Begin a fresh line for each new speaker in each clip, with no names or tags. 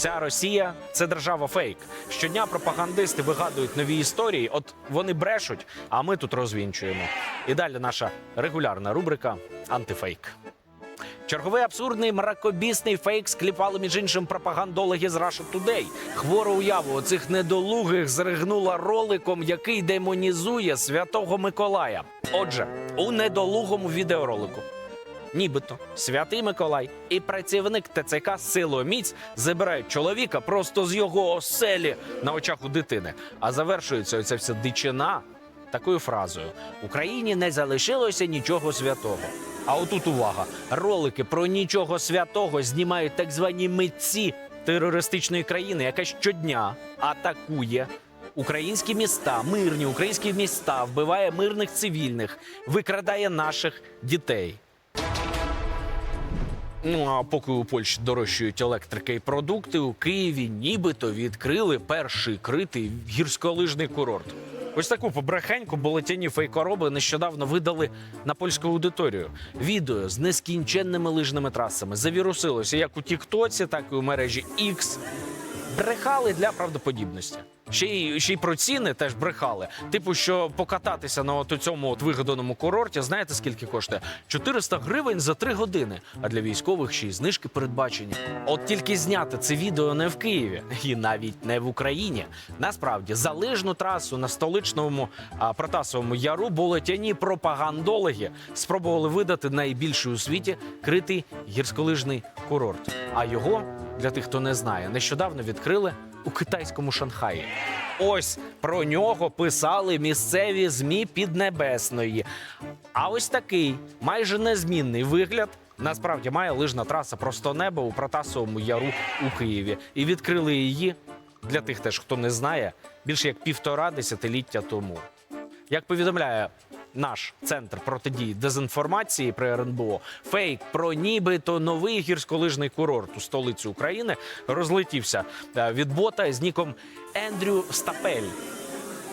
Вся Росія це держава фейк. Щодня пропагандисти вигадують нові історії. От вони брешуть, а ми тут розвінчуємо. І далі наша регулярна рубрика Антифейк. Черговий абсурдний мракобісний фейк скліпали між іншим пропагандологи з Russia Today. Хвору уяву оцих недолугих зригнула роликом, який демонізує святого Миколая. Отже, у недолугому відеоролику. Нібито святий Миколай і працівник ТЦК силою міць забирають чоловіка просто з його оселі на очах у дитини. А завершується оця вся дичина такою фразою: Україні не залишилося нічого святого. А отут увага: ролики про нічого святого знімають так звані митці терористичної країни, яка щодня атакує українські міста, мирні українські міста, вбиває мирних цивільних, викрадає наших дітей. Ну а поки у Польщі дорожчують електрики і продукти, у Києві нібито відкрили перший критий гірськолижний курорт. Ось таку побрехеньку болотяні фейкороби нещодавно видали на польську аудиторію. Відео з нескінченними лижними трасами завірусилося як у Тіктоці, так і у мережі X. Брехали для правдоподібності. Ще й, ще й про ціни теж брехали. Типу, що покататися на от у цьому от вигаданому курорті, знаєте скільки коштує? 400 гривень за 3 години. А для військових ще й знижки передбачені. От тільки зняти це відео не в Києві і навіть не в Україні. Насправді залижну трасу на столичному а, Протасовому яру болотяні пропагандологи спробували видати найбільший у світі критий гірськолижний курорт. А його для тих, хто не знає, нещодавно відкрили у китайському Шанхаї. Ось про нього писали місцеві змі Піднебесної. А ось такий майже незмінний вигляд. Насправді має лижна траса просто небо у Протасовому яру у Києві. І відкрили її для тих, теж хто не знає, більше як півтора десятиліття тому. Як повідомляє наш центр протидії дезінформації при РНБО, фейк про нібито новий гірськолижний курорт у столиці України розлетівся е, від бота з ніком Ендрю Стапель.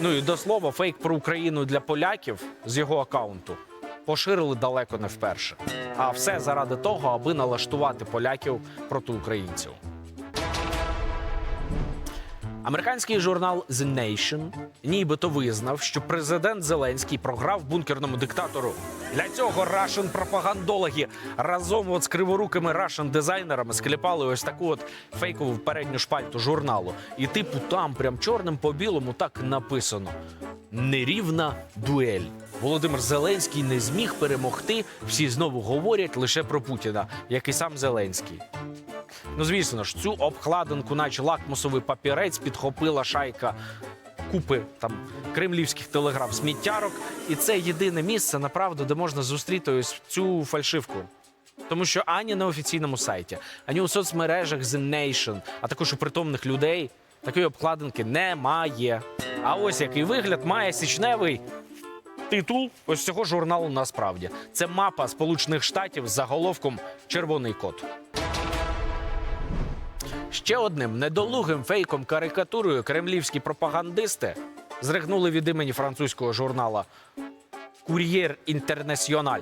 Ну і до слова, фейк про Україну для поляків з його акаунту поширили далеко не вперше. А все заради того, аби налаштувати поляків проти українців. Американський журнал The Nation нібито визнав, що президент Зеленський програв бункерному диктатору. Для цього Russian пропагандологи разом от з криворукими Russian дизайнерами скліпали ось таку от фейкову передню шпальту журналу. І типу там прям чорним по білому так написано: нерівна дуель. Володимир Зеленський не зміг перемогти. Всі знову говорять лише про Путіна, як і сам Зеленський. Ну, звісно ж, цю обкладинку, наче лакмусовий папірець, підхопила шайка купи там кремлівських телеграм-сміттярок. І це єдине місце, направду, де можна зустріти ось цю фальшивку. Тому що ані на офіційному сайті, ані у соцмережах The Nation, а також у притомних людей такої обкладинки немає. А ось який вигляд має січневий титул ось цього журналу насправді. Це мапа Сполучених Штатів з заголовком Червоний кот. Ще одним недолугим фейком карикатурою кремлівські пропагандисти зригнули від імені французького журнала Кур'єр Інтернаціональ.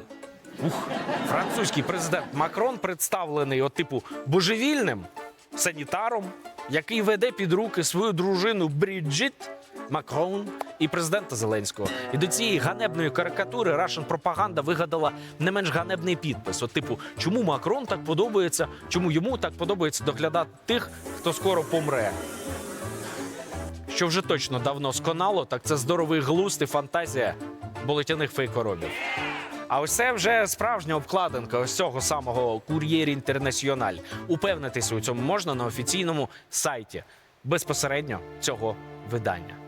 Ух, французький президент Макрон представлений от типу божевільним санітаром, який веде під руки свою дружину Бріджит Макрон і президента Зеленського. І до цієї ганебної карикатури Russian пропаганда вигадала не менш ганебний підпис. От, типу, чому Макрон так подобається, чому йому так подобається доглядати тих, хто скоро помре. Що вже точно давно сконало, так це здоровий глузд і фантазія болотяних фейкоробів. А ось це вже справжня обкладинка ось цього самого Кур'єр Інтернаціональ. Упевнитися у цьому можна на офіційному сайті безпосередньо цього видання.